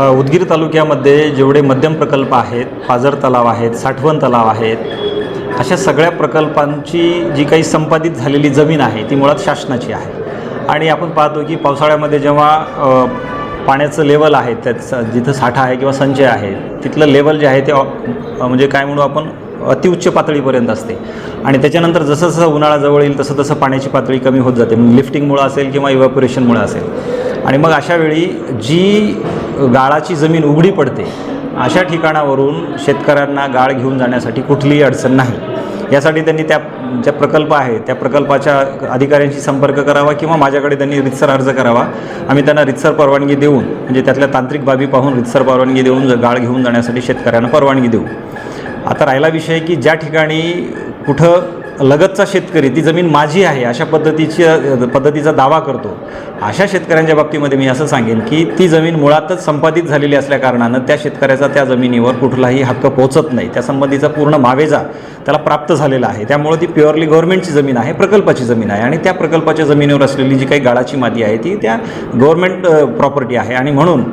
उदगीर तालुक्यामध्ये जेवढे मध्यम प्रकल्प आहेत पाझर तलाव आहेत साठवण तलाव आहेत अशा सगळ्या प्रकल्पांची जी काही संपादित झालेली जमीन आहे ती मुळात शासनाची आहे. आणि आपण पाहतो की पावसाळ्यामध्ये जेव्हा पाण्याचं लेवल आहे त्याचं जिथं साठा आहे किंवा संचय आहे तिथलं लेवल जे आहे ते म्हणजे काय म्हणू आपण अतिउच्च पातळीपर्यंत असते. आणि त्याच्यानंतर जसं जसं उन्हाळा जवळ येईल तसं तसं पाण्याची पातळी कमी होत जाते. म्हणजे लिफ्टिंगमुळं असेल किंवा इव्हॅपोरेशनमुळं असेल. आणि मग अशा वेळी जी गाळाची जमीन उघडी पडते अशा ठिकाणावरून शेतकऱ्यांना गाळ घेऊन जाण्यासाठी कुठलीही अडचण नाही. यासाठी त्यांनी त्या ज्या प्रकल्प आहे त्या प्रकल्पाच्या अधिकाऱ्यांशी संपर्क करावा किंवा माझ्याकडे त्यांनी रितसर अर्ज करावा. आम्ही त्यांना रितसर परवानगी देऊन म्हणजे त्यातल्या तांत्रिक बाबी पाहून रितसर परवानगी देऊन गाळ घेऊन जाण्यासाठी शेतकऱ्यांना परवानगी देऊ. आता राहिला विषय की ज्या ठिकाणी कुठं लगतचा शेतकरी ती जमीन माझी आहे अशा पद्धतीची पद्धतीचा दावा करतो. अशा शेतकऱ्यांच्या बाबतीमध्ये मी असं सांगेन की ती जमीन मुळातच संपादित झालेली असल्याकारणानं त्या शेतकऱ्याचा त्या जमिनीवर कुठलाही हक्क पोहोचत नाही. त्या संबंधीचा पूर्ण मावेजा त्याला प्राप्त झालेला आहे. त्यामुळे ती प्युअरली गव्हर्नमेंटची जमीन आहे प्रकल्पाची जमीन आहे. आणि त्या प्रकल्पाच्या जमिनीवर असलेली जी काही गाळाची माती आहे ती त्या गव्हर्नमेंट प्रॉपर्टी आहे. आणि म्हणून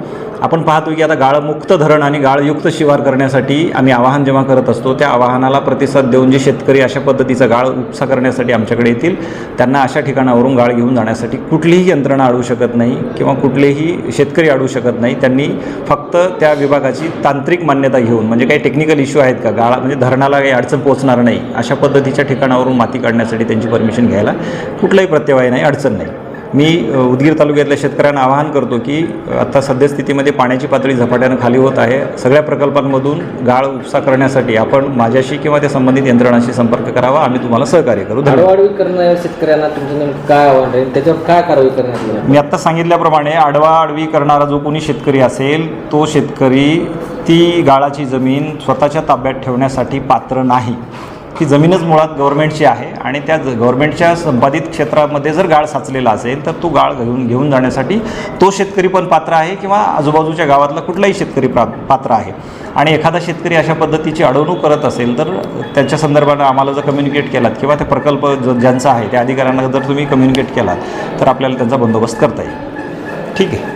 आपण पाहतो की आता गाळमुक्त धरण आणि गाळयुक्त शिवार करण्यासाठी आम्ही आवाहन जेव्हा करत असतो त्या आवाहनाला प्रतिसाद देऊन जे शेतकरी अशा पद्धतीचा गाळ गाळ उपसा करण्यासाठी आमच्याकडे येतील. त्यांना अशा ठिकाणावरून गाळ घेऊन जाण्यासाठी कुठलीही यंत्रणा अडू शकत नाही किंवा कुठलेही शेतकरी अडवू शकत नाही. त्यांनी फक्त त्या विभागाची तांत्रिक मान्यता घेऊन म्हणजे काही टेक्निकल इश्यू आहेत का? गाळा म्हणजे धरणाला काही अडचण पोहोचणार नाही अशा पद्धतीच्या ठिकाणावरून माती काढण्यासाठी त्यांची परमिशन घ्यायला कुठलाही प्रत्यवाय नाही अडचण नाही. मी उदगीर तालुक्यातल्या शेतकऱ्यांना आवाहन करतो की अ, आता सद्यस्थितीमध्ये पाण्याची पातळी झपाट्यानं खाली होत आहे. सगळ्या प्रकल्पांमधून गाळ उपसा करण्यासाठी आपण माझ्याशी किंवा त्या संबंधित यंत्रणाशी संपर्क करावा. आम्ही तुम्हाला सहकार्य करू. आडवाडवी करणाऱ्या शेतकऱ्यांना तुमचं नेमकं काय आव्हान राहील? त्याच्यावर काय कारवाई करण्यात मी आत्ता सांगितल्याप्रमाणे आडवा आडवी करणारा जो कोणी शेतकरी असेल तो शेतकरी ती गाळाची जमीन स्वतःच्या ताब्यात ठेवण्यासाठी पात्र नाही. की जमीनच मुळात गव्हर्नमेंटची आहे आणि त्या ज- गव्हर्नमेंटच्या संपादित क्षेत्रामध्ये जर गाळ साचलेला असेल तर तो गाळ घेऊन घेऊन जाण्यासाठी तो शेतकरी पण पात्र आहे किंवा आजूबाजूच्या गावातला कुठलाही शेतकरी प्रा पात्र आहे. आणि एखादा शेतकरी अशा पद्धतीची अडवणूक करत असेल तर त्याच्या संदर्भानं आम्हाला जर कम्युनिकेट केलात किंवा ते प्रकल्प जो ज्यांचा आहे त्या अधिकाऱ्यांना जर तुम्ही कम्युनिकेट केलात तर आपल्याला त्यांचा बंदोबस्त करता येईल. ठीक आहे.